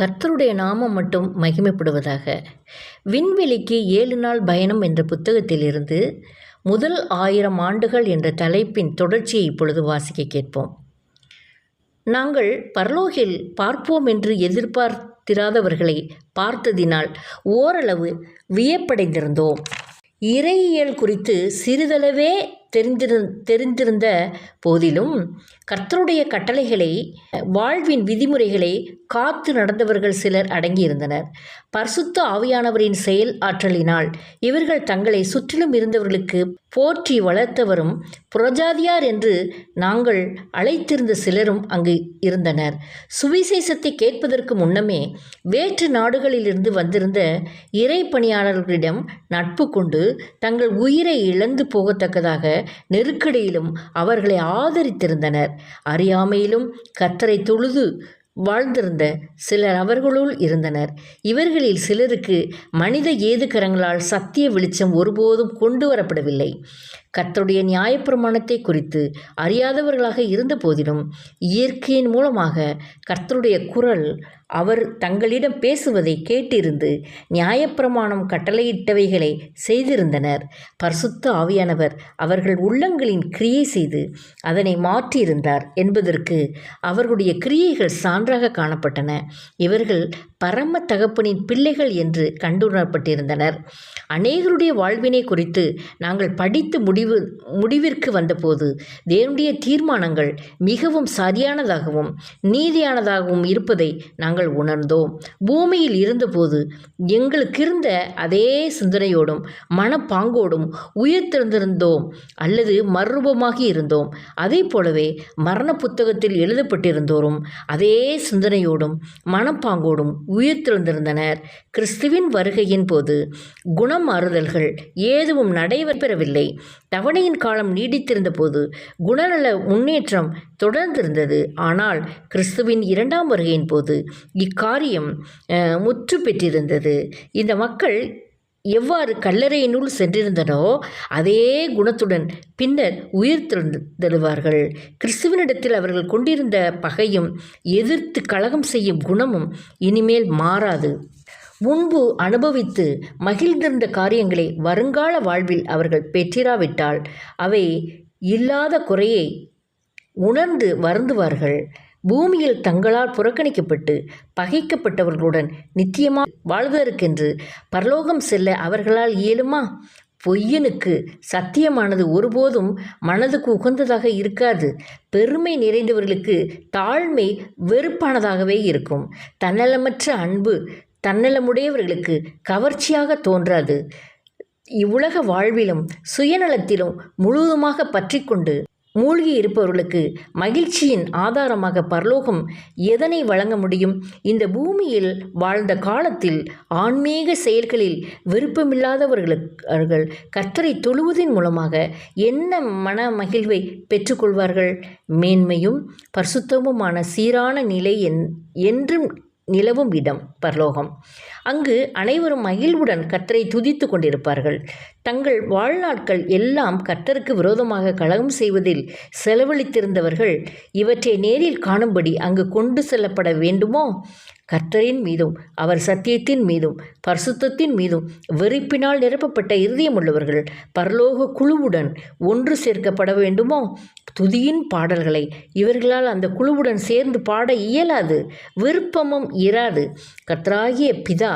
கர்த்தருடைய நாமம் மட்டும் மகிமைப்படுவதாக. விண்வெளிக்கு ஏழு நாள் பயணம் என்ற புத்தகத்திலிருந்து முதல் ஆயிரம் ஆண்டுகள் என்ற தலைப்பின் தொடர்ச்சியை இப்பொழுது வாசிக்க கேட்போம். நாங்கள் பரலோகில் பார்ப்போம் என்று எதிர்பார்த்திராதவர்களை பார்த்ததினால் ஓரளவு வியப்படைந்திருந்தோம். இறையியல் குறித்து சிறிதளவே தெரிஞ்சிரு தெரிந்திருந்த போதிலும் கர்த்தருடைய கட்டளைகளை வாழ்வின் விதிமுறைகளை காத்து நடந்தவர்கள் சிலர் அடங்கியிருந்தனர். பரிசுத்த ஆவியானவரின் செயல் ஆற்றலினால் இவர்கள் தங்களை சுற்றிலும் இருந்தவர்களுக்கு போற்றி வளர்த்தவரும் புரஜாதியார் என்று நாங்கள் அழைத்திருந்த சிலரும் அங்கு இருந்தனர். சுவிசேஷத்தை கேட்பதற்கு முன்னமே வேற்று நாடுகளிலிருந்து வந்திருந்த இறை பணியாளர்களிடம் நட்பு கொண்டு தங்கள் உயிரை இழந்து போகத்தக்கதாக நெருக்கடியிலும் அவர்களை ஆதரித்திருந்தனர். அறியாமையிலும் கத்தரை தொழுது வாழ்ந்திருந்த சிலர் அவர்களுள் இருந்தனர். இவர்களில் சிலருக்கு மனித ஏதுக்கரங்களால் சத்திய வெளிச்சம் ஒருபோதும் கொண்டு வரப்படவில்லை. கர்த்தருடைய நியாயப்பிரமாணத்தை குறித்து அறியாதவர்களாக இருந்த போதிலும் இயற்கையின் மூலமாக கர்த்தருடைய குரல் அவர் தங்களிடம் பேசுவதை கேட்டிருந்து நியாயப்பிரமாணம் கட்டளையிட்டவைகளை செய்திருந்தனர். பரிசுத்த ஆவியானவர் அவர்கள் உள்ளங்களின் கிரியை செய்து அதனை மாற்றியிருந்தார் என்பதற்கு அவர்களுடைய கிரியைகள் சான்றாக காணப்பட்டன. இவர்கள் பரம தகப்பனின் பிள்ளைகள் என்று கண்டுணரப்பட்டிருந்தனர். அநேகருடைய வாழ்வினை குறித்து நாங்கள் படித்து முடிவு முடிவிற்கு வந்தபோது தேவனுடைய தீர்மானங்கள் மிகவும் சரியானதாகவும் நீதியானதாகவும் இருப்பதை நாங்கள் உணர்ந்தோம். பூமியில் இருந்தபோது எங்களுக்கு இருந்த அதே சிந்தனையோடும் மனப்பாங்கோடும் உயிர் திறந்திருந்தோம் அல்லது மறுரூபமாகி இருந்தோம். அதே போலவே மரண புத்தகத்தில் எழுதப்பட்டிருந்தோரும் அதே சிந்தனையோடும் மனப்பாங்கோடும் உயிர் திறந்திருந்தனர். கிறிஸ்துவின் வருகையின் போது குணம் மாறுதல்கள் ஏதுவும் நடைபெறவில்லை தவணையின் காலம் நீடித்திருந்த போது குணநல முன்னேற்றம் தொடர்ந்திருந்தது. ஆனால் கிறிஸ்துவின் இரண்டாம் வருகையின் போது இக்காரியம் முற்று பெற்றிருந்தது. இந்த மக்கள் எவ்வாறு கல்லறையினுள் சென்றிருந்தனோ அதே குணத்துடன் பின்னர் உயிர் தெழுவார்கள் கிறிஸ்துவனிடத்தில் அவர்கள் கொண்டிருந்த பகையும் எதிர்த்து கலகம் செய்யும் குணமும் இனிமேல் மாறாது. முன்பு அனுபவித்து மகிழ்ந்திருந்த காரியங்களை வருங்கால வாழ்வில் அவர்கள் பெற்றிராவிட்டால் அவை இல்லாத குறையை உணர்ந்து வருந்துவார்கள். பூமியில் தங்களால் புறக்கணிக்கப்பட்டு பகைக்கப்பட்டவர்களுடன் நித்தியமாக வாழ்வதற்கென்று பரலோகம் செல்ல அவர்களால் இயலுமா? பொய்யனுக்கு சத்தியமானது ஒருபோதும் மனதுக்கு உகந்ததாக இருக்காது. பெருமை நிறைந்தவர்களுக்கு தாழ்மை வெறுப்பானதாகவே இருக்கும். தன்னலமற்ற அன்பு தன்னலமுடையவர்களுக்கு கவர்ச்சியாக தோன்றாது. இவ்வுலக வாழ்விலும் சுயநலத்திலும் முழுவதுமாக பற்றி கொண்டு மூழ்கி இருப்பவர்களுக்கு மகிழ்ச்சியின் ஆதாரமாக பரலோகம் எதனை வழங்க முடியும்? இந்த பூமியில் வாழ்ந்த காலத்தில் ஆன்மீக செயல்களில் விருப்பமில்லாதவர்களுக்கு கத்தரை தொழுவதன் மூலமாக என்ன மன மகிழ்வை பெற்றுக்கொள்வார்கள்? மேன்மையும் பரிசுத்தமுமான சீரான நிலை என் என்றும் நிலவும் இடம் பரலோகம். அங்கு அனைவரும் மகிழ்வுடன் கத்தரை துதித்து கொண்டிருப்பார்கள். தங்கள் வாழ்நாட்கள் எல்லாம் கத்தருக்கு விரோதமாக கலகம் செய்வதில் செலவழித்திருந்தவர்கள் இவற்றை நேரில் காணும்படி அங்கு கொண்டு செல்லப்பட வேண்டுமோ? கர்த்தரின் மீதும் அவர் சத்தியத்தின் மீதும் பரிசுத்தத்தின் மீதும் வெறுப்பினால் நிரப்பப்பட்ட இருதயமுள்ளவர்கள் பரலோக குழுவுடன் ஒன்று சேர்க்கப்பட வேண்டுமோ? துதியின் பாடல்களை இவர்களால் அந்த குழுவுடன் சேர்ந்து பாட இயலாது விருப்பமும் இராது. கர்த்தராகிய பிதா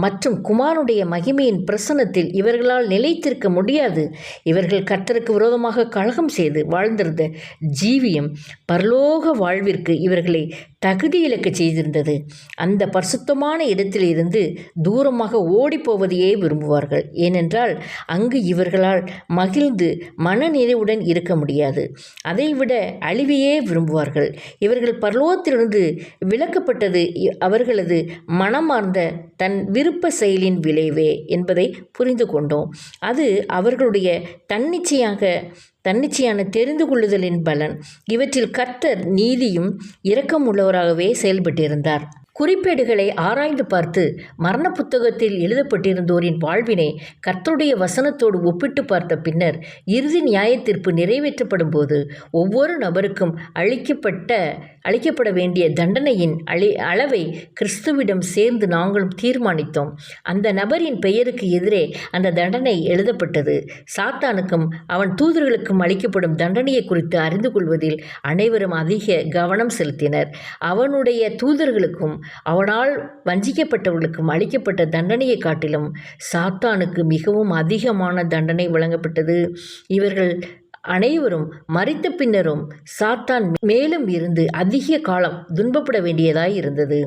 மற்றும் குமாரனுடைய மகிமையின் பிரசனத்தில் இவர்களால் நிலைத்திருக்க முடியாது. இவர்கள் கர்த்தருக்கு விரோதமாக கழகம் செய்து வாழ்ந்திருந்த ஜீவியம் பரலோக வாழ்விற்கு இவர்களை தகுதி இழக்க செய்திருந்தது. அந்த பரிசுத்தமான இடத்தில் இருந்து தூரமாக ஓடிப்போவதையே விரும்புவார்கள். ஏனென்றால் அங்கு இவர்களால் மகிழ்ந்து மனநிறைவுடன் இருக்க முடியாது. அதைவிட அழிவையே விரும்புவார்கள். இவர்கள் பரலோகத்திலிருந்து விளக்கப்பட்டது அவர்களது மனமார்ந்த தன் விருப்ப செயலின் விளைவே என்பதை புரிந்து கொண்டோம். அது அவர்களுடைய தன்னிச்சையாக தன்னிச்சையான தெரிந்து கொள்ளுதலின் பலன். இவற்றில் கர்த்தர் நீதியும் இரக்கமுள்ளவராகவே செயல்பட்டிருந்தார். குறிப்பேடுகளை ஆராய்ந்து பார்த்து மரண புத்தகத்தில் எழுதப்பட்டிருந்தோரின் வாழ்வினை கர்த்தருடைய வசனத்தோடு ஒப்பிட்டு பார்த்த பின்னர் இறுதி நியாயத்தீர்ப்பு நிறைவேற்றப்படும் போது ஒவ்வொரு நபருக்கும் அளிக்கப்பட்ட அளிக்கப்பட வேண்டிய தண்டனையின் அளி அளவை கிறிஸ்துவிடம் சேர்ந்து நாங்களும் தீர்மானித்தோம். அந்த நபரின் பெயருக்கு எதிரே அந்த தண்டனை எழுதப்பட்டது. சாத்தானுக்கும் அவன் தூதர்களுக்கும் அளிக்கப்படும் தண்டனையை குறித்து அறிந்து கொள்வதில் அனைவரும் அதிக கவனம் செலுத்தினர். அவனுடைய தூதர்களுக்கும் அவனால் வஞ்சிக்கப்பட்டவர்களுக்கும் அளிக்கப்பட்ட தண்டனையை காட்டிலும் சாத்தானுக்கு மிகவும் அதிகமான தண்டனை வழங்கப்பட்டது. இவர்கள் அனைவரும் மறித்த பின்னரும் சாத்தான் மேலும் இருந்து அதிக காலம் துன்பப்பட வேண்டியதாய் இருந்தது.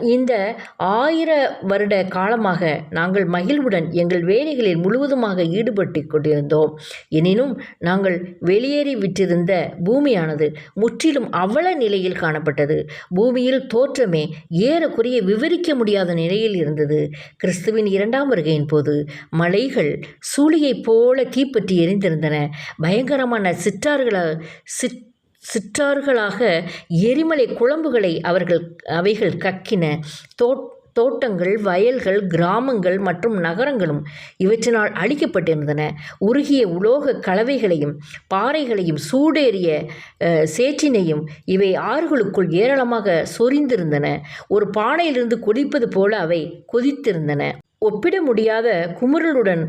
இந்த ஆயிர வருட காலமாக நாங்கள் மகிழ்வுடன் எங்கள் வேலைகளில் முழுவதுமாக ஈடுபட்டு கொண்டிருந்தோம். எனினும் நாங்கள் வெளியேறி விட்டிருந்த பூமியானது முற்றிலும் அவல நிலையில் காணப்பட்டது. பூமியில் தோற்றமே ஏறக்குறைய விவரிக்க முடியாத நிலையில் இருந்தது. கிறிஸ்துவின் இரண்டாம் வருகையின் போது மலைகள் சூழியைப் போல தீப்பற்றி எரிந்திருந்தன. பயங்கரமான சிற்றார்கள சிற் சிற்றார்களாக எரிமலை குழம்புகளை அவர்கள் அவைகள் கக்கின. தோட் தோட்டங்கள் வயல்கள் கிராமங்கள் மற்றும் நகரங்களும் இவற்றினால் அழிக்கப்பட்டிருந்தன. உருகிய உலோக கலவைகளையும் பாறைகளையும் சூடேறிய சேற்றினையும் இவை ஆறுகளுக்குள் ஏராளமாக சொரிந்திருந்தன. ஒரு பானையிலிருந்து கொதிப்பது போல அவை கொதித்திருந்தன. ஒப்பிட முடியாத குமுறலுடன்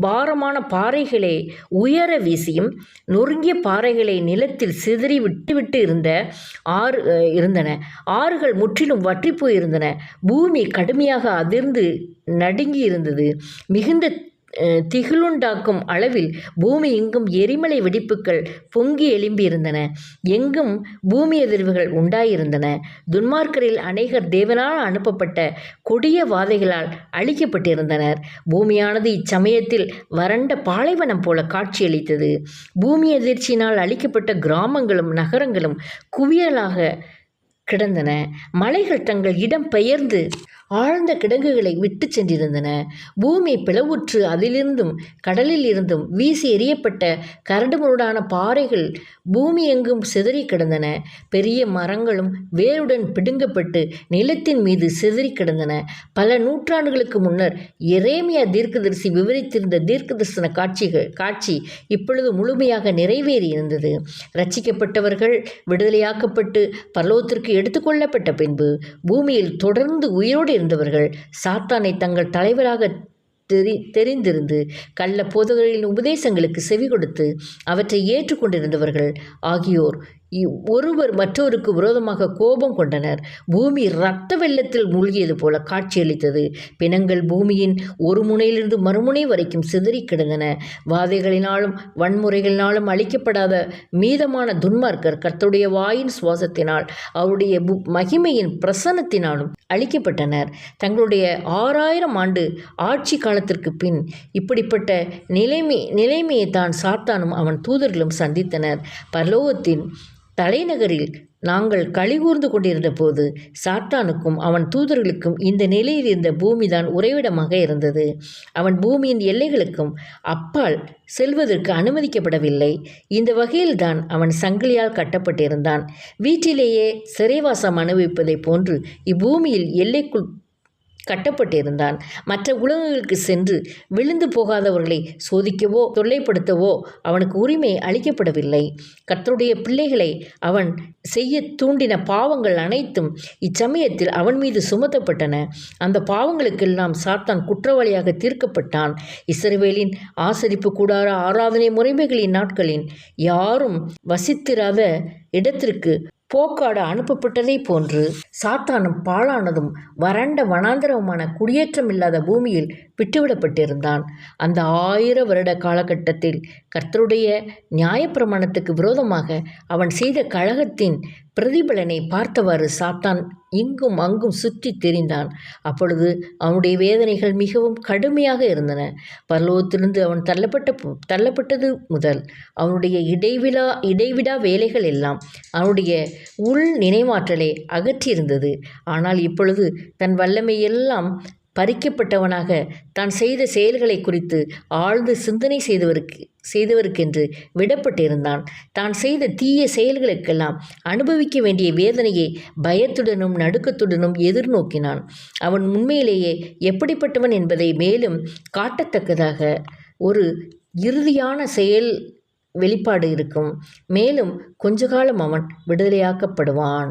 பாரமான பாறைகளை உயர வீசியும் நொறுங்கிய பாறைகளை நிலத்தில் சிதறி விட்டுவிட்டு இருந்த ஆறு இருந்தன. ஆறுகள் முற்றிலும் வற்றி போயிருந்தன. பூமி கடுமையாக அதிர்ந்து நடுங்கி இருந்தது மிகுந்த திகிலுண்டாக்கும் அளவில் பூமி எங்கும் எரிமலை வெடிப்புகள் பொங்கி எழும்பியிருந்தன. எங்கும் பூமி எதிர்வுகள் உண்டாயிருந்தன. துன்மார்க்கரில் அநேகர் தேவனால் அனுப்பப்பட்ட கொடிய வாதைகளால் அழிக்கப்பட்டிருந்தனர். பூமியானது இச்சமயத்தில் வறண்ட பாலைவனம் போல காட்சியளித்தது. பூமி எதிர்ச்சியினால் அழிக்கப்பட்ட கிராமங்களும் நகரங்களும் குவியலாக கிடந்தன. மலைகள் தங்கள் இடம் பெயர்ந்து ஆழ்ந்த கிடங்குகளை விட்டு சென்றிருந்தன. பூமி பிளவுற்று அதிலிருந்தும் கடலில் இருந்தும் வீசி எறியப்பட்ட கரடுமுரடான பாறைகள் பூமி எங்கும் சிதறி கிடந்தன. பெரிய மரங்களும் வேருடன் பிடுங்கப்பட்டு நிலத்தின் மீது சிதறி கிடந்தன. பல நூற்றாண்டுகளுக்கு முன்னர் எரேமியா தீர்க்கதரிசி விவரித்திருந்த தீர்க்கதரிசன காட்சிகள் காட்சி இப்பொழுது முழுமையாக நிறைவேறி இருந்தது ரட்சிக்கப்பட்டவர்கள் விடுதலையாக்கப்பட்டு பரலோகத்திற்கு எடுத்துக்கொள்ளப்பட்ட பின்பு பூமியில் தொடர்ந்து உயிரோடு இருந்தவர்கள் சாத்தானை தங்கள் தலைவராக தெரி தெரிந்திருந்து கள்ள போதகர்களின் உபதேசங்களுக்கு செவி கொடுத்து அவற்றை ஏற்றுக்கொண்டிருந்தவர்கள் ஆகியோர் ஒருவர் மற்றவருக்கு விரோதமாக கோபம் கொண்டனர். பூமி இரத்த வெள்ளத்தில் மூழ்கியது போல காட்சியளித்தது. பிணங்கள் பூமியின் ஒரு முனையிலிருந்து மறுமுனை வரைக்கும் சிதறி கிடந்தன. வாதைகளினாலும் வன்முறைகளினாலும் அழிக்கப்படாத மீதமான துன்மார்க்கர் கர்த்தருடைய வாயின் சுவாசத்தினால் அவருடைய மகிமையின் பிரசன்னத்தினாலும் அழிக்கப்பட்டனர். தங்களுடைய ஆறாயிரம் ஆண்டு ஆட்சி காலத்திற்கு பின் இப்படிப்பட்ட நிலைமை நிலைமையை தான் சாத்தானும் அவன் தூதர்களும் சந்தித்தனர். பரலோகத்தின் தலைநகரில் நாங்கள் கழிகூர்ந்து கொண்டிருந்த போது சாத்தானுக்கும் அவன் தூதர்களுக்கும் இந்த நிலையில் இருந்த பூமிதான் உறைவிடமாக இருந்தது. அவன் பூமியின் எல்லைகளுக்கும் அப்பால் செல்வதற்கு அனுமதிக்கப்படவில்லை. இந்த வகையில்தான் அவன் சங்கிலியால் கட்டப்பட்டிருந்தான். வீட்டிலேயே சிறைவாசம் அனுபவிப்பதைப் போன்று இப்பூமியில் எல்லைக்குள் கட்டப்பட்டிருந்தான். மற்ற உலகங்களுக்கு சென்று விழுந்து போகாதவர்களை சோதிக்கவோ தொல்லைப்படுத்தவோ அவனுக்கு உரிமை அளிக்கப்படவில்லை. கர்த்தருடைய பிள்ளைகளை அவன் செய்ய தூண்டின பாவங்கள் அனைத்தும் இச்சமயத்தில் அவன் மீது சுமத்தப்பட்டன. அந்த பாவங்களுக்கெல்லாம் சாத்தான் குற்றவாளியாக தீர்க்கப்பட்டான். இஸ்ரவேலின் ஆசரிப்பு கூடார ஆராதனை முறைமைகளின் நாட்களின் யாரும் வசித்திராத இடத்திற்கு போக்காட அனுப்பப்பட்டதைப் போன்று சாத்தானும் பாழானதும் வறண்ட வனாந்தரவுமான குடியேற்றமில்லாத பூமியில் விட்டுவிடப்பட்டிருந்தான். அந்த ஆயிர வருட காலகட்டத்தில் கர்த்தருடைய நியாயப்பிரமாணத்துக்கு விரோதமாக அவன் செய்த கழகத்தின் பிரதிபலனை பார்த்தவாறு சாத்தான் இங்கும் அங்கும் சுற்றி திரிந்தான். அப்பொழுது அவனுடைய வேதனைகள் மிகவும் கடுமையாக இருந்தன. பரலோகத்திலிருந்து அவன் தள்ளப்பட்ட தள்ளப்பட்டது முதல் அவனுடைய இடைவிடா இடைவிடா வேலைகள் எல்லாம் அவனுடைய உள் நினைவாற்றலை அகற்றியிருந்தது. ஆனால் இப்பொழுது தன் வல்லமை எல்லாம் பறிக்கப்பட்டவனாக தான் செய்த செயல்களை குறித்து ஆழ்ந்து சிந்தனை செய்தவருக்கு செய்தவருக்கென்று விடப்பட்டிருந்தான். தான் செய்த தீய செயல்களுக்கெல்லாம் அனுபவிக்க வேண்டிய வேதனையை பயத்துடனும் நடுக்கத்துடனும் எதிர்நோக்கினான். அவன் உண்மையிலேயே எப்படிப்பட்டவன் என்பதை மேலும் காட்டத்தக்கதாக ஒரு இறுதியான செயல் வெளிப்பாடு இருக்கும். மேலும் கொஞ்ச காலம் அவன் விடுதலையாக்கப்படுவான்.